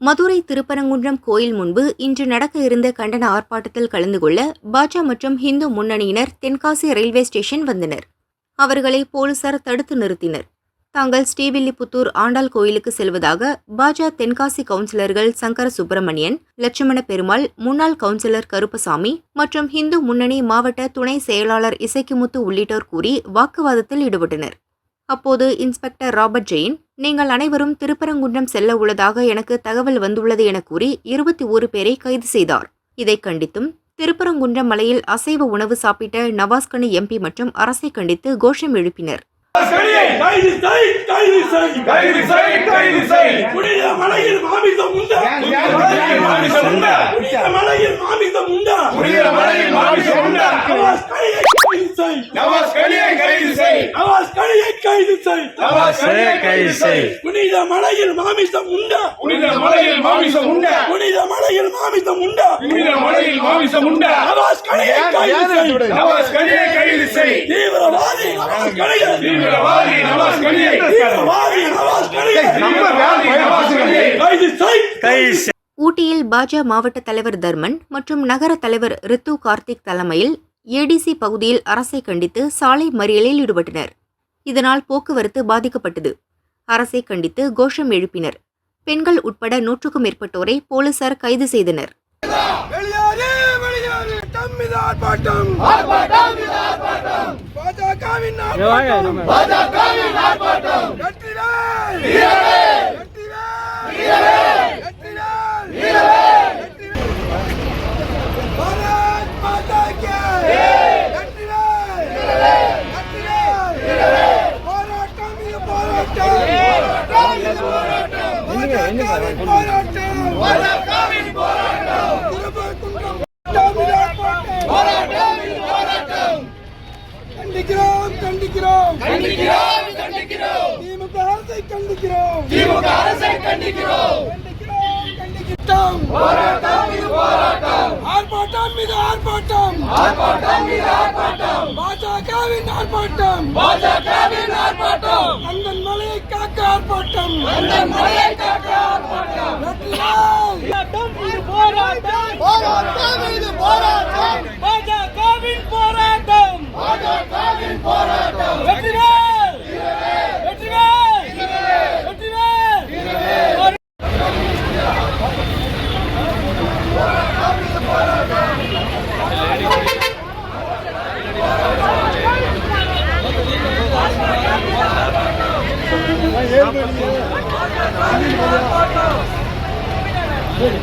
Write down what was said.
மதுரை திருப்பரங்குன்றம் கோயில் முன்பு இன்று நடக்க இருந்த கண்டன ஆர்ப்பாட்டத்தில் கலந்து கொள்ள பாஜா மற்றும் இந்து முன்னணியினர் தென்காசி ரயில்வே ஸ்டேஷன் வந்தனர். அவர்களை போலீசார் தடுத்து நிறுத்தினர். தாங்கள் ஸ்ரீவில்லிபுத்தூர் ஆண்டாள் கோயிலுக்கு செல்வதாக பாஜா தென்காசி கவுன்சிலர்கள் சங்கர சுப்பிரமணியன் லட்சுமண பெருமாள் முன்னாள் கவுன்சிலர் கருப்பசாமி மற்றும் இந்து முன்னணி மாவட்ட துணை செயலாளர் இசைக்குமுத்து உள்ளிட்டோர் கூறி வாக்குவாதத்தில் ஈடுபட்டனர். அப்போது இன்ஸ்பெக்டர் ராபர்ட் ஜெயின் நீங்கள் அனைவரும் திருப்பரங்குன்றம் செல்ல உள்ளதாக எனக்கு தகவல் வந்துள்ளது என கூறி இருபத்தி ஒரு பேரை கைது செய்தார். இதை கண்டித்தும் திருப்பரங்குன்றம் மலையில் அசைவ உணவு சாப்பிட்ட நவாஸ்கனி எம்பி மற்றும் அரசை கண்டித்து கோஷம் எழுப்பினர். மலையில் மாமிசம் உண்டா? மலையில் மாமிசம் உண்டா? புனித மலையில் மாமிசம் உண்டா புனித மலையில் மாமிசம் உண்டா? நவாஸ் கலியை கைது செய். நவாஸ் கலியை கைது செய். நவாஸ் கலியை கைது செய் நவாஸ் கலியை கைது செய். புனித மலையில் மாமிசம் உண்டா. புனித மலையில் மாமிசம் உண்டா. புனித மலையில் மாமிசம் உண்டா. புனித மலையில் மாமிசம் உண்டா. நவாஸ் கலியை கைது செய். நவாஸ் கலியை கைது செய். தீவிரவாதி நவாஸ் கலியை தீவிரவாதி நவாஸ் கலியை தீவிரவாதி நவாஸ் கலியை தீவிரவாதி நவாஸ் கலியை கைது செய். ஊட்டியில் பாஜ மாவட்ட தலைவர் தர்மன் மற்றும் நகர தலைவர் ரித்து கார்த்திக் தலைமையில் ஏடிசி பகுதியில் அரசை கண்டித்து சாலை மறியலில் ஈடுபட்டனர். இதனால் போக்குவரத்து பாதிக்கப்பட்டது. அரசை கண்டித்து கோஷம் எழுப்பினர். பெண்கள் உட்பட நூற்றுக்கும் மேற்பட்டோரை போலீசார் கைது செய்தனர். பாஜகவின் ஆர்ப்பாட்டம் பாஜகவின் ஆர்ப்பாட்டம் வெற்றிவேல் வீரவேல் வெற்றிவேல் வீரவேல் வெற்றிவேல் வீரவேல் பாரத் மாதா கி வெற்றிவேல் வீரவேல் வெற்றிவேல் வீரவேல் போராட்டம் இது போராட்டம் போராட்டம் இது போராட்டம் பாஜகவின் போராட்டம் பாஜகவின் போராட்டம் திருப்பரங்குன்றம் போராட்டம் இது போராட்டம் கண்டிக்கிறோம் கண்டிக்கிறோம் கண்டிக்கிறோம் கண்டிக்கிறோம் திமுக அரசை கண்டிக்கிறோம் திமுக அரசை கண்டிக்கிறோம் கண்டிக்கிறோம் போராட்டம் போராட்டம் ஆர்ப்பாட்டம் இது ஆர்ப்பாட்டம் ஆர்ப்பாட்டம் இது ஆர்ப்பாட்டம் பாஜகவின் ஆர்ப்பாட்டம் பாஜகவின் ஆர்ப்பாட்டம் கந்தன் ஆர்ப்பாட்டம் போராட்டம். போராட்டம் இது போராட்டம் பாஜகவின் போராட்டம் பாஜகவின் போராட்டம் வெற்றிவேல் வெற்றிவேல் வெற்றிவேல் கைது